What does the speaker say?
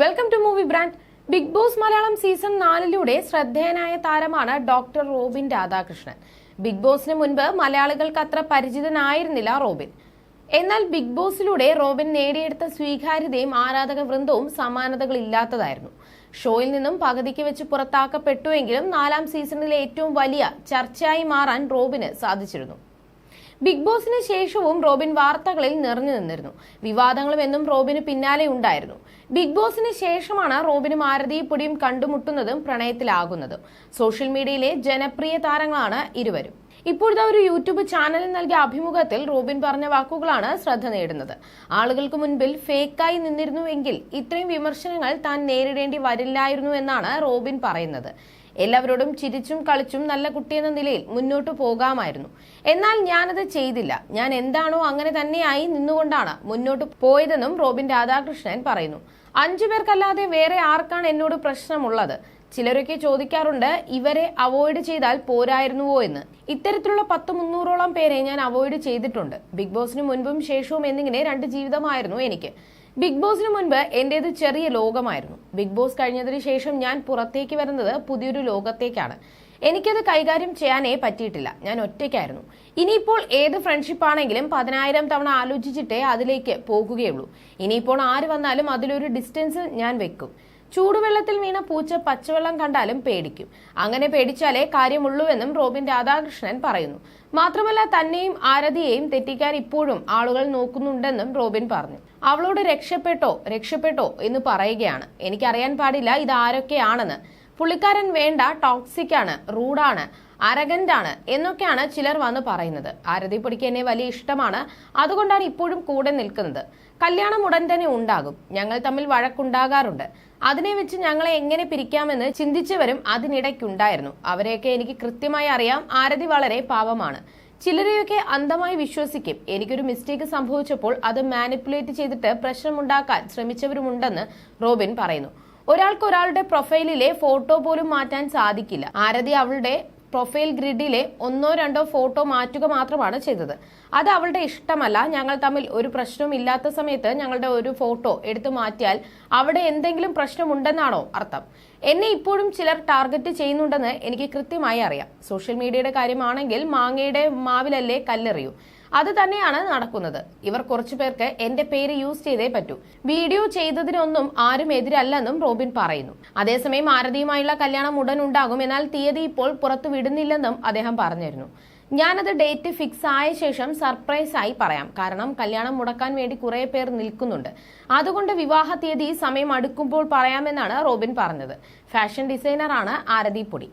Welcome to movie brand big boss Malayalam season നാലിലൂടെ ശ്രദ്ധേയനായ താരമാണ് doctor Robin Radhakrishnan. Big ബോസിന് മുൻപ് മലയാളികൾക്ക് അത്ര പരിചിതനായിരുന്നില്ല റോബിൻ. എന്നാൽ ബിഗ് ബോസിലൂടെ റോബിൻ നേടിയെടുത്ത സ്വീകാര്യതയും ആരാധക വൃന്ദവും സമാനതകളില്ലാത്തതായിരുന്നു. ഷോയിൽ നിന്നും പകുതിക്ക് വെച്ച് പുറത്താക്കപ്പെട്ടുവെങ്കിലും നാലാം സീസണിലെ ഏറ്റവും വലിയ ചർച്ചയായി മാറാൻ റോബിന് സാധിച്ചിരുന്നു. ബിഗ് ബോസിന് ശേഷവും റോബിൻ വാർത്തകളിൽ നിറഞ്ഞു നിന്നിരുന്നു. വിവാദങ്ങളും എന്നും റോബിന് പിന്നാലെ ഉണ്ടായിരുന്നു. ബിഗ് ബോസിന് ശേഷമാണ് റോബിനും ആരതിപ്പൊടിയും കണ്ടുമുട്ടുന്നതും പ്രണയത്തിലാകുന്നതും. സോഷ്യൽ മീഡിയയിലെ ജനപ്രിയ താരങ്ങളാണ് ഇരുവരും. ഇപ്പോഴത്തെ ഒരു യൂട്യൂബ് ചാനലിൽ നൽകിയ അഭിമുഖത്തിൽ റോബിൻ പറഞ്ഞ വാക്കുകളാണ് ശ്രദ്ധ നേടുന്നത്. ആളുകൾക്ക് മുൻപിൽ ഫേക്കായി നിന്നിരുന്നുവെങ്കിൽ ഇത്രയും വിമർശനങ്ങൾ താൻ നേരിടേണ്ടി വരില്ലായിരുന്നു എന്നാണ് റോബിൻ പറയുന്നത്. എല്ലാവരോടും ചിരിച്ചും കളിച്ചും നല്ല കുട്ടിയെന്ന നിലയിൽ മുന്നോട്ട് പോകാമായിരുന്നു. എന്നാൽ ഞാനത് ചെയ്തില്ല. ഞാൻ എന്താണോ അങ്ങനെ തന്നെയായി നിന്നുകൊണ്ടാണ് മുന്നോട്ട് പോയതെന്നും റോബിൻ രാധാകൃഷ്ണൻ പറയുന്നു. അഞ്ചു പേർക്കല്ലാതെ വേറെ ആർക്കാണ് എന്നോട് പ്രശ്നമുള്ളത്? ചിലരൊക്കെ ചോദിക്കാറുണ്ട് ഇവരെ അവോയ്ഡ് ചെയ്താൽ പോരായിരുന്നുവോ എന്ന്. ഇത്തരത്തിലുള്ള പത്ത് മുന്നൂറോളം പേരെ ഞാൻ അവോയ്ഡ് ചെയ്തിട്ടുണ്ട്. ബിഗ് ബോസിന് മുൻപും ശേഷവും എന്നിങ്ങനെ രണ്ട് ജീവിതമായിരുന്നു എനിക്ക്. ബിഗ് ബോസിന് മുൻപ് എന്റേത് ചെറിയ ലോകമായിരുന്നു. ബിഗ് ബോസ് കഴിഞ്ഞതിന് ശേഷം ഞാൻ പുറത്തേക്ക് വരുന്നത് പുതിയൊരു ലോകത്തേക്കാണ്. എനിക്കത് കൈകാര്യം ചെയ്യാനേ പറ്റിയിട്ടില്ല. ഞാൻ ഒറ്റയ്ക്കായിരുന്നു. ഇനിയിപ്പോൾ ഏത് ഫ്രണ്ട്ഷിപ്പ് ആണെങ്കിലും പതിനായിരം തവണ ആലോചിച്ചിട്ടേ അതിലേക്ക് പോകുകയുള്ളൂ. ഇനിയിപ്പോൾ ആര് വന്നാലും അതിലൊരു ഡിസ്റ്റൻസ് ഞാൻ വെക്കും. ചൂടുവെള്ളത്തിൽ വീണ പൂച്ച പച്ചവെള്ളം കണ്ടാലും പേടിക്കും. അങ്ങനെ പേടിച്ചാലേ കാര്യമുള്ളൂവെന്നും റോബിൻ രാധാകൃഷ്ണൻ പറയുന്നു. മാത്രമല്ല തന്നെയും ആരതിയെയും തെറ്റിക്കാൻ ഇപ്പോഴും ആളുകൾ നോക്കുന്നുണ്ടെന്നും റോബിൻ പറഞ്ഞു. അവളോട് രക്ഷപ്പെട്ടോ രക്ഷപ്പെട്ടോ എന്ന് പറയുകയാണ്. എനിക്കറിയാൻ പാടില്ല ഇത് ആരൊക്കെയാണെന്ന് പുള്ളിക്കാരൻ വേണ്ട ടോക്സിക് ആണ് റൂഡാണ് ആണ് എന്നൊക്കെയാണ് ചിലർ വന്ന് പറയുന്നത്. ആരതിപ്പൊടിക്ക് എന്നെ വലിയ ഇഷ്ടമാണ്. അതുകൊണ്ടാണ് ഇപ്പോഴും കൂടെ നിൽക്കുന്നത്. കല്യാണം ഉടൻ തന്നെ ഉണ്ടാകും. ഞങ്ങൾ തമ്മിൽ വഴക്കുണ്ടാകാറുണ്ട്. അതിനെ വെച്ച് ഞങ്ങളെ എങ്ങനെ പിരിക്കാമെന്ന് ചിന്തിച്ചവരും അതിനിടയ്ക്കുണ്ടായിരുന്നു. അവരെയൊക്കെ എനിക്ക് കൃത്യമായി അറിയാം. ആരതി വളരെ പാവമാണ്. ചിലരെയൊക്കെ അന്ധമായി വിശ്വസിക്കും. എനിക്കൊരു മിസ്റ്റേക്ക് സംഭവിച്ചപ്പോൾ അത് മാനിപ്പുലേറ്റ് ചെയ്തിട്ട് പ്രശ്നമുണ്ടാക്കാൻ ശ്രമിച്ചവരുമുണ്ടെന്ന് റോബിൻ പറയുന്നു. ഒരാൾക്ക് ഒരാളുടെ പ്രൊഫൈലിലെ ഫോട്ടോ പോലും മാറ്റാൻ സാധിക്കില്ല. ആരതി അവളുടെ പ്രൊഫൈൽ ഗ്രിഡിലെ ഒന്നോ രണ്ടോ ഫോട്ടോ മാറ്റുക മാത്രമാണ് ചെയ്തത്. അത് അവളുടെ ഇഷ്ടമല്ല. ഞങ്ങൾ തമ്മിൽ ഒരു പ്രശ്നവും ഇല്ലാത്ത സമയത്ത് ഞങ്ങളുടെ ഒരു ഫോട്ടോ എടുത്തു മാറ്റിയാൽ അവിടെ എന്തെങ്കിലും പ്രശ്നമുണ്ടെന്നാണോ അർത്ഥം. എന്നെ ഇപ്പോഴും ചിലർ ടാർഗറ്റ് ചെയ്യുന്നുണ്ടെന്ന് എനിക്ക് കൃത്യമായി അറിയാം. സോഷ്യൽ മീഡിയയുടെ കാര്യമാണെങ്കിൽ മാങ്ങയുടെ മാവിലല്ലേ കല്ലെറിയൂ. അത് തന്നെയാണ് നടക്കുന്നത്. ഇവർ കുറച്ചു പേർക്ക് എന്റെ പേര് യൂസ് ചെയ്തേ പറ്റൂ. വീഡിയോ ചെയ്തതിനൊന്നും ആരും എതിരല്ലെന്നും റോബിൻ പറയുന്നു. അതേസമയം ആരതിയുമായുള്ള കല്യാണം ഉടൻ ഉണ്ടാകും. എന്നാൽ തീയതി ഇപ്പോൾ പുറത്തു വിടുന്നില്ലെന്നും അദ്ദേഹം പറഞ്ഞിരുന്നു. ഞാനത് ഡേറ്റ് ഫിക്സ് ആയ ശേഷം സർപ്രൈസ് ആയി പറയാം. കാരണം കല്യാണം മുടക്കാൻ വേണ്ടി കുറെ പേർ നിൽക്കുന്നുണ്ട്. അതുകൊണ്ട് വിവാഹ തീയതി സമയം അടുക്കുമ്പോൾ പറയാമെന്നാണ് റോബിൻ പറഞ്ഞത്. ഫാഷൻ ഡിസൈനറാണ് ആരതി പൊടി.